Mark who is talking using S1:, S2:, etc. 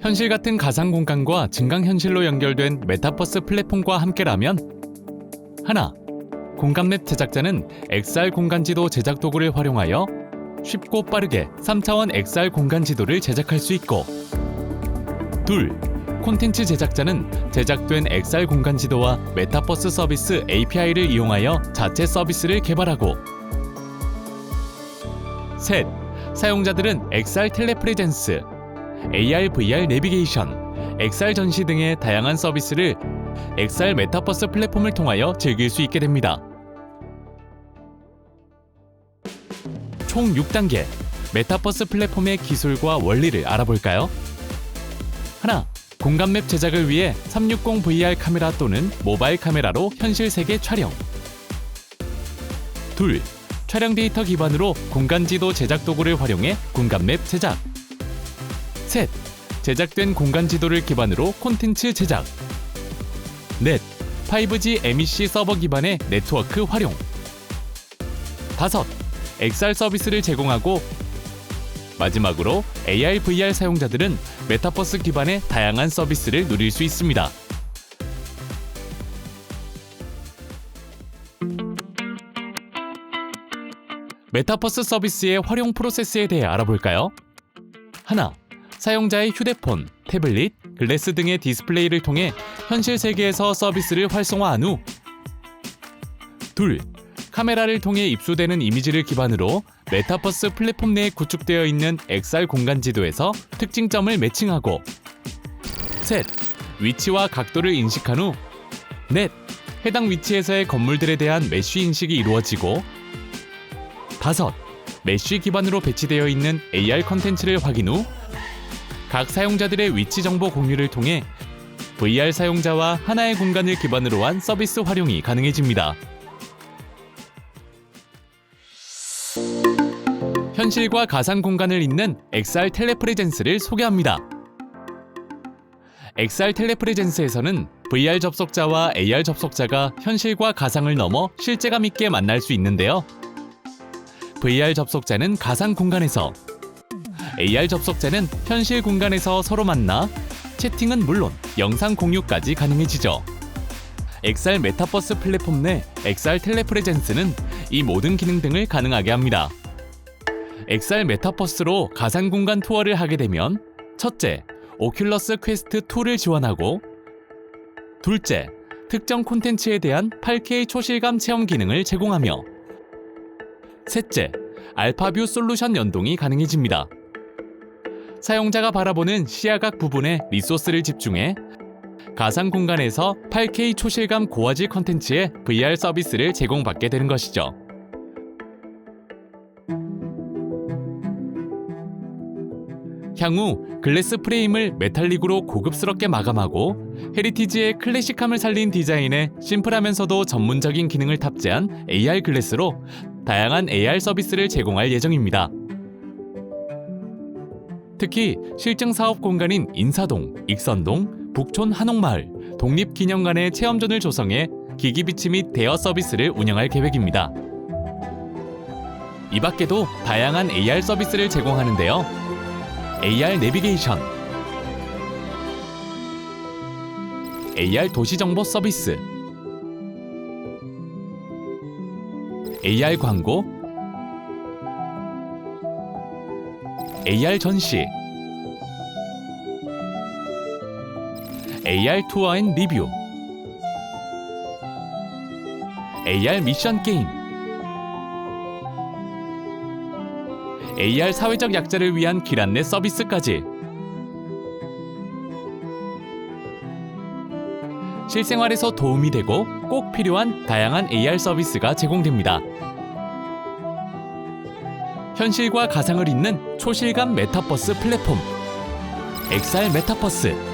S1: 현실 같은 가상 공간과 증강 현실로 연결된 메타버스 플랫폼과 함께라면 하나 공간맵 제작자는 XR 공간 지도 제작 도구를 활용하여 쉽고 빠르게 3차원 XR 공간 지도를 제작할 수 있고 둘 콘텐츠 제작자는 제작된 XR 공간 지도와 메타버스 서비스 API를 이용하여 자체 서비스를 개발하고 셋 사용자들은 XR 텔레프레젠스, AR VR 내비게이션, XR 전시 등의 다양한 서비스를 XR 메타버스 플랫폼을 통하여 즐길 수 있게 됩니다. 총 6단계 메타버스 플랫폼의 기술과 원리를 알아볼까요? 하나, 공간맵 제작을 위해 360 VR 카메라 또는 모바일 카메라로 현실 세계 촬영. 둘, 촬영 데이터 기반으로 공간 지도 제작 도구를 활용해 공간 맵 제작. 셋, 제작된 공간 지도를 기반으로 콘텐츠 제작. 넷, 5G MEC 서버 기반의 네트워크 활용. 다섯, XR 서비스를 제공하고 마지막으로 AR VR 사용자들은 메타버스 기반의 다양한 서비스를 누릴 수 있습니다. 메타버스 서비스의 활용 프로세스에 대해 알아볼까요? 하나, 사용자의 휴대폰, 태블릿, 글래스 등의 디스플레이를 통해 현실 세계에서 서비스를 활성화한 후. 둘, 카메라를 통해 입수되는 이미지를 기반으로 메타버스 플랫폼 내에 구축되어 있는 XR 공간 지도에서 특징점을 매칭하고. 셋, 위치와 각도를 인식한 후. 넷, 해당 위치에서의 건물들에 대한 메쉬 인식이 이루어지고 다섯, 메쉬 기반으로 배치되어 있는 AR 컨텐츠를 확인 후 각 사용자들의 위치 정보 공유를 통해 VR 사용자와 하나의 공간을 기반으로 한 서비스 활용이 가능해집니다. 현실과 가상 공간을 잇는 XR 텔레프레젠스를 소개합니다. XR 텔레프레젠스에서는 VR 접속자와 AR 접속자가 현실과 가상을 넘어 실제감 있게 만날 수 있는데요. VR 접속자는 가상 공간에서, AR 접속자는 현실 공간에서 서로 만나 채팅은 물론 영상 공유까지 가능해지죠. XR 메타버스 플랫폼 내 XR 텔레프레젠스는 이 모든 기능 등을 가능하게 합니다. XR 메타버스로 가상 공간 투어를 하게 되면 첫째, 오큘러스 퀘스트 2를 지원하고 둘째, 특정 콘텐츠에 대한 8K 초실감 체험 기능을 제공하며 셋째, 알파뷰 솔루션 연동이 가능해집니다. 사용자가 바라보는 시야각 부분에 리소스를 집중해 가상 공간에서 8K 초실감 고화질 컨텐츠의 VR 서비스를 제공받게 되는 것이죠. 향후 글래스 프레임을 메탈릭으로 고급스럽게 마감하고 헤리티지의 클래식함을 살린 디자인에 심플하면서도 전문적인 기능을 탑재한 AR 글래스로 다양한 AR 서비스를 제공할 예정입니다. 특히 실증 사업 공간인 인사동, 익선동, 북촌 한옥마을, 독립기념관의 체험존을 조성해 기기 비치 및 대여 서비스를 운영할 계획입니다. 이 밖에도 다양한 AR 서비스를 제공하는데요. AR 내비게이션, AR 도시 정보 서비스, AR 광고, AR 전시, AR 투어 앤 리뷰, AR 미션 게임, AR 사회적 약자를 위한 길 안내 서비스까지 실생활에서 도움이 되고 꼭 필요한 다양한 AR 서비스가 제공됩니다. 현실과 가상을 잇는 초실감 메타버스 플랫폼 XR 메타버스